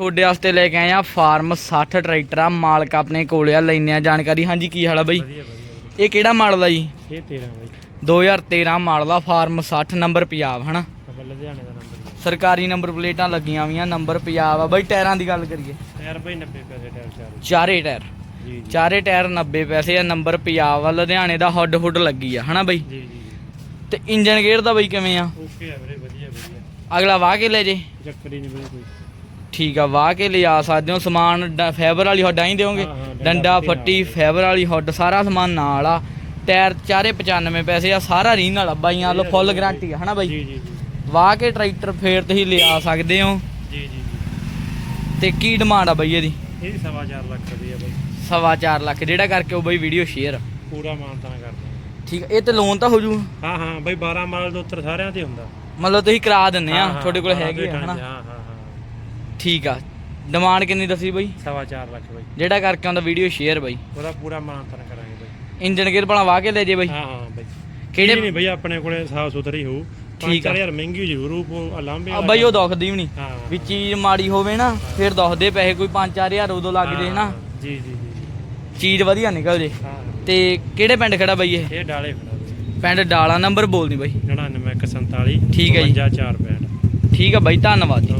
ਤੁਹਾਡੇ ਵਾਸਤੇ ਲੈ ਕੇ ਆਏ ਆ ਫਾਰਮ 60 ਟਰੈਕਟਰ ਆ ਮਾਲਕ ਆਪਣੇ ਕੋਲੇ ਆ ਲੈਨੇ ਆ ਜਾਣਕਾਰੀ। ਹਾਂਜੀ ਕੀ ਹਾਲ ਆ ਬਾਈ? ਇਹ ਕਿਹੜਾ ਮਾਡਲ ਆ ਜੀ? ਇਹ 13 ਬਾਈ। 2013 ਮਾਡਲ ਆ ਫਾਰਮ 60 ਨੰਬਰ ਪੰਜਾਬ ਹਨਾ? ਆਪਾਂ ਲੁਧਿਆਣੇ ਦਾ ਨੰਬਰ ਸਰਕਾਰੀ ਨੰਬਰ ਪਲੇਟਾਂ ਲੱਗੀਆਂ ਹੋਈਆਂ ਨੰਬਰ ਪੰਜਾਬ ਆ। ਬਾਈ ਟਾਇਰਾਂ ਦੀ ਗੱਲ ਕਰੀਏ। ਯਾਰ ਬਾਈ 90 ਪੈਸੇ ਟਾਇਰ ਚਾਰ ਚਾਰੇ ਟਾਇਰ। ਜੀ ਚਾਰੇ ਟਾਇਰ 90 ਪੈਸੇ ਆ ਨੰਬਰ ਪੰਜਾਬ ਆ ਲੁਧਿਆਣੇ ਦਾ ਹੁੱਡ ਹੁੱਡ ਲੱਗੀ ਆ ਹਨਾ ਬਾਈ? ਜੀ ਜੀ ਤੇ ਇੰਜਨ ਗੇਅਰ ਦਾ ਬਾਈ ਕਿਵੇਂ ਆ? ਓਕੇ ਆ ਵੀਰੇ ਵਧੀਆ ਵਧੀਆ। ਅਗਲਾ ਵਾਹ ਕੇ ਲੈ ਜੇ। ਚੱਕਰ ਹੀ ਨਹੀਂ ਵੀਰੇ ਕੋਈ। ਠੀਕ ਆ ਵਾਹ ਕੇ ਲਿਆ ਸਕਦੇ ਹੋ। ਸਮਾਨ ਫਾਈਬਰ ਵਾਲੀ ਹੁੱਡ ਹਾਂ, ਹਾਂ, ਡੰਡਾ ਫੱਟੀ ਫਾਈਬਰ ਵਾਲੀ ਹੁੱਡ ਸਾਰਾ ਸਮਾਨ ਨਾਲ ਆ। ਟਾਇਰ ਚਾਰੇ 95 ਪੈਸੇ ਆ ਸਾਰਾ ਰੀਨ ਵਾਲਾ। ਬਾਈਆਂ ਵੱਲੋਂ ਫੁੱਲ ਗਾਰੰਟੀ ਆ ਹਨਾ ਬਾਈ? ਜੀ ਜੀ ਵਾਹ ਕੇ ਟਰੈਕਟਰ ਫੇਰ ਤੁਸੀਂ ਲਿਆ ਸਕਦੇ ਹੋ। ਜੀ ਜੀ ਤੇ ਕੀ ਡਿਮਾਂਡ ਆ ਬਾਈ ਇਹਦੀ? ਇਹ ਸਵਾ ਚਾਰ ਲੱਖ ਦੀ ਆ ਬਾਈ। ਸਵਾ ਚਾਰ ਲੱਖ ਜਿਹੜਾ ਕਰਕੇ ਉਹ ਬਾਈ ਵੀਡੀਓ ਸ਼ੇਅਰ ਪੂਰਾ ਮਾਨਤਾਨ ਕਰਦੇ ਠੀਕ ਆ ਇਹ ਤੇ ਲੋਨ ਤਾਂ ਹੋ ਜੂ। ਹਾਂ ਹਾਂ ਬਾਈ 12 ਮਾਡਲ ਦੇ ਉੱਤਰ ਸਾਰਿਆਂ ਤੇ ਹੁੰਦਾ। ਮਤਲਬ ਤੁਸੀਂ ਕਰਾ ਦਿੰਨੇ ਆ ਹਾਂ, ਹਾਂ, ਤੁਹਾਡੇ ਕੋਲ ਬਾਰਾਂ ਹੈਗੇ ਆ ਹਨਾ? ਹਾਂ ਹਾਂ ਹਾਂ। ਠੀਕ ਆ। ਡਿਮਾਂਡ ਕਿੰਨੀ ਦੱਸੀ ਬਾਈ? ਸਵਾ ਚਾਰ ਲੱਖ ਬਾਈ। ਜਿਹੜਾ ਕਰਕੇ ਆਉਂਦਾ ਵੀਡੀਓ ਸ਼ੇਅਰ ਬਾਈ। ਉਹਦਾ ਪੂਰਾ ਮਾਨਤਾਨ ਕਰਾਂਗੇ ਬਾਈ। ਇੰਜਨ ਗੇਅਰ ਭਲਾ ਵਾਹ ਕੇ ਲੈ ਜੇ ਬਾਈ। ਹਾਂ ਹਾਂ ਬਾਈ। ਕਿਹੜੇ ਨਹੀਂ ਬਈ ਆਪਣੇ ਕੋਲੇ ਸਾਫ਼ ਸੁਥਰੀ ਹੋਊ। ਠੀਕ ਆ। 5000 ਮਹਿੰਗੀ ਜ਼ਰੂਰ ਹੋਊ ਲਾਂਬੇ ਆ ਬਾਈ ਉਹ ਦੁਖਦੀ ਵੀ ਨਹੀਂ। ਵੀ ਚੀਜ਼ ਮਾੜੀ ਹੋਵੇ ਨਾ ਫਿਰ ਦੁਖਦੇ ਪੈਸੇ ਕੋਈ 5-4000 ਉਦੋਂ ਲੱਗ ਜੇ ਨਾ। ਜੀ ਜੀ ਜੀ। ਚੀਜ਼ ਵਧੀਆ ਨਿਕਲ ਜੇ। ਤੇ ਕਿਹੜੇ ਪਿੰਡ ਖੜਾ ਬਾਈ ਇਹ? ਇਹ ਡਾਲੇ ਖੜਾ ਬਾਈ। ਪਿੰਡ ਡਾਲਾ ਨੰਬਰ ਬੋਲਦੀ ਬਾਈ। 99 147 ਠੀਕ ਹੈ ਜੀ। 52 465 ਠੀਕ ਆ ਬਾਈ ਧੰਨਵਾਦ ਜੀ।